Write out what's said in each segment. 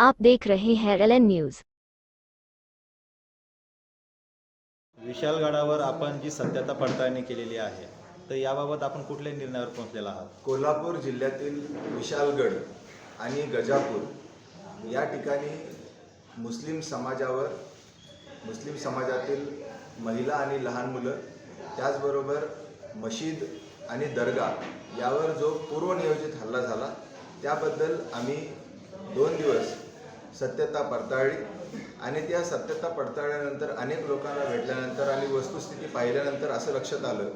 आप देख रहे हैं एल एन न्यूज। विशालगडावर आपण जी सत्यता पडताळणी केलेली आहे तर याबाबत आपण कुठल्या निर्णयावर पोहोचलेला आहात? कोल्हापूर जिल्ह्यातील विशालगड आणि गजापूर या ठिकाणी मुस्लिम समाजावर मुस्लिम समाजातील महिला आणि लहान मुलं त्याचबरोबर मशीद आणि दर्गा यावर जो पूर्वनियोजित हल्ला झाला त्याबद्दल आम्ही दोन दिवस सत्यता पडताळली. आणि त्या सत्यता पडताळल्यानंतर अनेक लोकांना भेटल्यानंतर आणि वस्तुस्थिती पाहिल्यानंतर असं लक्षात आलं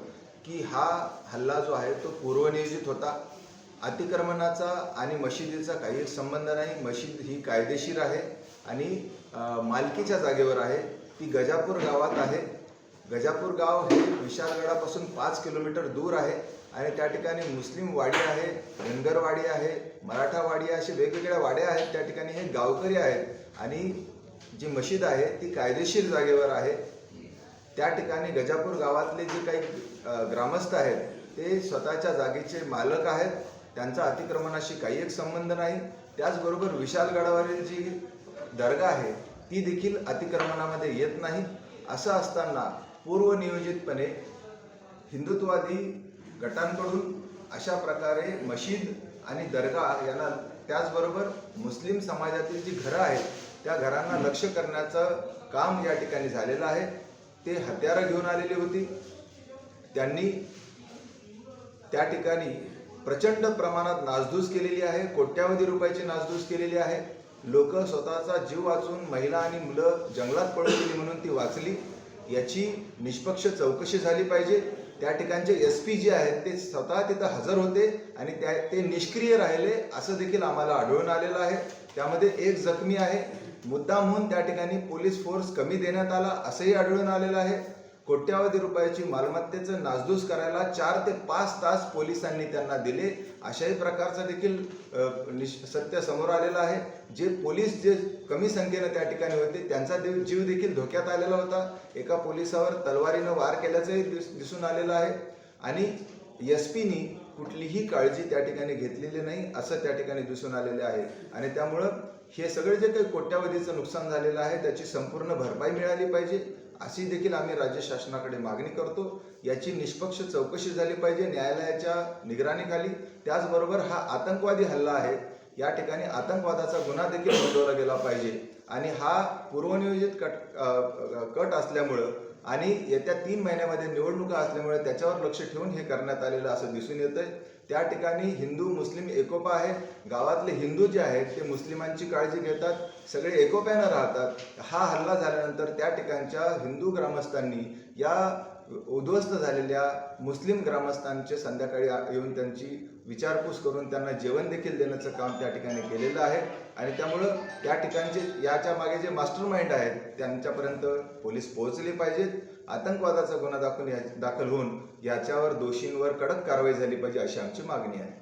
की हा हल्ला जो आहे तो पूर्वनियोजित होता. अतिक्रमणाचा आणि मशिदीचा काही संबंध नाही. मशीद ही कायदेशीर आहे आणि मालकीच्या जागेवर आहे. ती गजापूर गावात आहे. गजापूर गाव हे विशालगडापासून पाच किलोमीटर दूर आहे आणि त्या ठिकाणी मुस्लिम वाडी आहे धनगरवाडी आहे मराठावाडी असे वेगवेगळ्या वाड्या आहेत. त्या ठिकाणी हे गावकरी आहेत आणि जी मशीद आहे ती कायदेशीर जागेवर आहे. त्या ठिकाणी गजापूर गावातले जे काही ग्रामस्थ आहेत ते स्वतःच्या जागेचे मालक आहेत. त्यांचा अतिक्रमणाशी काही एक संबंध नाही. त्याचबरोबर विशालगडावरील जी दर्गा आहे ती देखील अतिक्रमणामध्ये येत नाही. असं असताना पूर्वनियोजितपणे हिंदुत्ववादी गटांकडून अशा प्रकारे मशीद आणि दर्गा यांना त्याचबरोबर मुस्लिम समाजातील जी घरं आहेत त्या घरांना लक्ष करण्याचं काम या ठिकाणी झालेलं आहे. ते हत्यारं घेऊन आलेली होती. त्यांनी त्या ठिकाणी प्रचंड प्रमाणात नासधूस केलेली आहे कोट्यावधी रुपयाची नासधूस केलेली आहे. लोक स्वतःचा जीव वाचून महिला आणि मुलं जंगलात पळून गेली म्हणून ती वाचली. याची निष्पक्ष चौकशी झाली पाहिजे. त्या ठिकाणचे एस पी जे आहेत ते स्वतः तिथं हजर होते आणि त्या ते निष्क्रिय राहिले असं देखील आम्हाला आढळून आलेलं आहे. त्यामध्ये एक जखमी आहे. मुद्दाम म्हणून त्या ठिकाणी पोलीस फोर्स कमी देण्यात आला असंही आढळून आलेलं आहे. कोट्यावधी रुपयाची मालमत्तेचं नासधूस करायला चार ते पाच तास पोलिसांनी त्यांना दिले. अशाही प्रकारचं देखील निश सत्य समोर आलेलं आहे. जे पोलीस जे कमी संख्येनं त्या ठिकाणी होते त्यांचा देव जीव देखील धोक्यात आलेला होता. एका पोलिसावर तलवारीनं वार केल्याचंही दिस दिसून आलेलं आहे. आणि एस पीनी कुठलीही काळजी त्या ठिकाणी घेतलेली नाही असं त्या ठिकाणी दिसून आलेले आहे. आणि त्यामुळं हे सगळे जे काही कोट्यावधीचं नुकसान झालेलं आहे त्याची संपूर्ण भरपाई मिळाली पाहिजे. अशी देखील आम्ही राज्य शासनाकडे मागणी करतो. याची निष्पक्ष चौकशी झाली पाहिजे न्यायालयाच्या निगराणीखाली. त्याचबरोबर हा आतंकवादी हल्ला आहे. या ठिकाणी आतंकवादाचा गुन्हा देखील नोंदवला गेला पाहिजे. आणि हा पूर्वनियोजित कट कट असल्यामुळं आणि येत्या तीन महिन्यामध्ये निवडणुका असल्यामुळे त्याच्यावर लक्ष ठेवून हे करण्यात आलेलं असं दिसून येतंय. त्या ठिकाणी हिंदू मुस्लिम एकोपा आहे गावातले हिंदू जे आहेत ते मुस्लिमांची काळजी घेतात. सगळे एकोप्यानं राहतात. हा हल्ला झाल्यानंतर त्या ठिकाणच्या हिंदू ग्रामस्थांनी या उद्ध्वस्त झालेल्या मुस्लिम ग्रामस्थांचे संध्याकाळी येऊन त्यांची विचारपूस करून त्यांना जेवण देखील देण्याचं काम त्या ठिकाणी केलेलं आहे. आणि त्यामुळं त्या ठिकाणचे याच्या मागे जे मास्टर माइंड आहेत त्यांच्यापर्यंत पोलीस पोहोचले पाहिजेत. आतंकवादाचा गुन्हा दाखवून दाखल होऊन याच्यावर दोषींवर कडक कारवाई झाली पाहिजे अशी आमची मागणी आहे.